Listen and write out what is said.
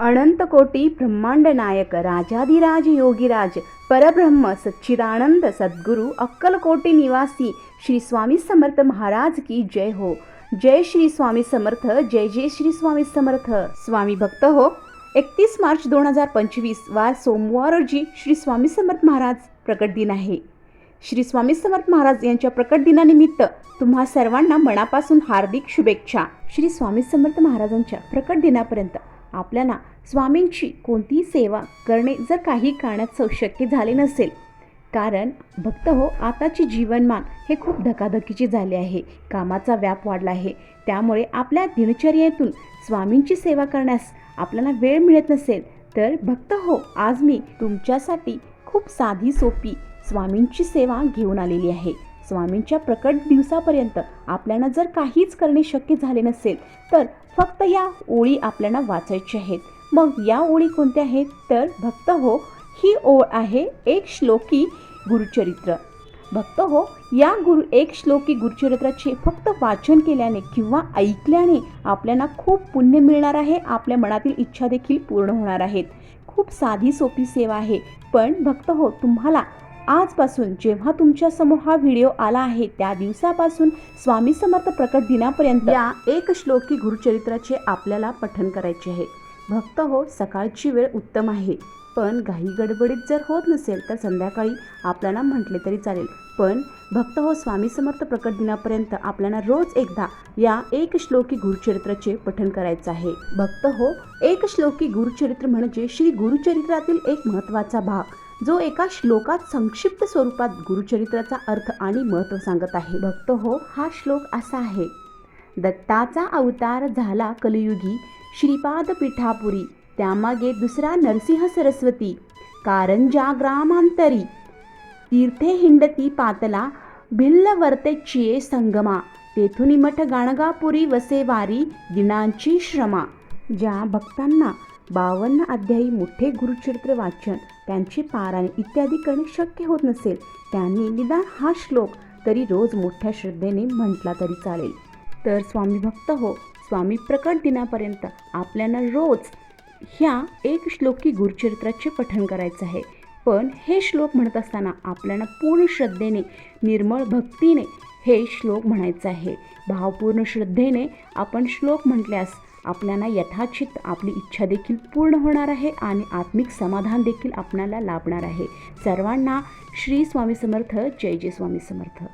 अनंत कोटी ब्रह्मांड नायक राजाधिराज योगीराज परब्रह्म सच्चिदानंद सद्गुरू अक्कलकोटी निवासी श्री स्वामी समर्थ महाराज की जय हो। जय श्री स्वामी समर्थ जय जय श्री स्वामी समर्थ। स्वामी भक्त हो एकतीस मार्च दोन हजार पंचवीस वार सोमवार रोजी श्री स्वामी समर्थ महाराज प्रकट दिन आहे. श्री स्वामी समर्थ महाराज यांच्या प्रकट दिनानिमित्त तुम्हा सर्वांना मनापासून हार्दिक शुभेच्छा. श्री स्वामी समर्थ महाराजांच्या प्रकट दिनापर्यंत. आपल्याला स्वामींची कोणतीही सेवा करणे जर काही कारणात शक्य झाले नसेल. कारण भक्त हो आताची जीवनमान हे खूप धकाधकीचे झाले आहे. कामाचा व्याप वाढला आहे. त्यामुळे आपल्या दिनचर्येतून स्वामींची सेवा करण्यास आपल्याला वेळ मिळत नसेल. तर भक्त हो आज मी तुमच्यासाठी खूप साधी सोपी स्वामींची सेवा घेऊन आलेली आहे. स्वामींच्या प्रकट दिवसापर्यंत आपल्याला जर काहीच करणे शक्य झाले नसेल तर फक्त या ओळी आपल्याला वाचायच्या आहेत. मग या ओळी कोणत्या आहेत? तर भक्त हो ही ओळ आहे एक श्लोकी गुरुचरित्र. भक्त हो या गुरु एक श्लोकी गुरुचरित्राचे फक्त वाचन केल्याने किंवा ऐकल्याने आपल्याला खूप पुण्य मिळणार आहे आपल्या मनातील इच्छा देखील पूर्ण होणार आहेत. खूप साधी सोपी सेवा आहे पण भक्त हो तुम्हाला आजपासून जेव्हा तुमच्यासमोर हा व्हिडिओ आला आहे त्या दिवसापासून स्वामी समर्थ प्रकट दिनापर्यंत या एक श्लोकी गुरुचरित्राचे आपल्याला पठन करायचे आहे. भक्त हो सकाळची वेळ उत्तम आहे. पण घाई गडबडीत जर होत नसेल तर संध्याकाळी आपल्याला म्हटले तरी चालेल. पण भक्त हो स्वामी समर्थ प्रकट दिनापर्यंत आपल्याला रोज एकदा या एक श्लोकी गुरुचरित्राचे पठन करायचं आहे. भक्त हो एक श्लोकी गुरुचरित्र म्हणजे श्री गुरुचरित्रातील एक महत्त्वाचा भाग. जो एका श्लोकात संक्षिप्त स्वरूपात गुरुचरित्राचा अर्थ आणि महत्त्व सांगत आहे. भक्त हो हा श्लोक असा आहे. दत्ताचा अवतार झाला कलियुगी श्रीपाद पिठापुरी त्यामागे दुसरा नरसिंह सरस्वती कारंजा ग्रामांतरी तीर्थे हिंडती पातला भिल्ल वर्तेचिये संगमा तेथुनी मठ गाणगापुरी वसेवारी दिनांची श्रमा. ज्या भक्तांना बावन्न अध्यायी मोठे गुरुचरित्र वाचन त्यांचे पारायण इत्यादी करणे शक्य होत नसेल त्यांनी निदान हा श्लोक तरी रोज मोठ्या श्रद्धेने म्हटला तरी चालेल. तर स्वामी भक्त हो स्वामी प्रकट दिनापर्यंत आपल्याला रोज ह्या एक श्लोकी गुरुचरित्राचे पठण करायचं आहे. पण हे श्लोक म्हणत असताना आपल्याला पूर्ण श्रद्धेने निर्मळ भक्तीने हे श्लोक म्हणायचं आहे. भावपूर्ण श्रद्धेने आपण श्लोक म्हटल्यास आपल्याला यथाचित आपली इच्छा देखील पूर्ण होणार आहे आणि आत्मिक समाधान देखील आपणाला लाभणार आहे. सर्वांना श्री स्वामी समर्थ. जय जय स्वामी समर्थ.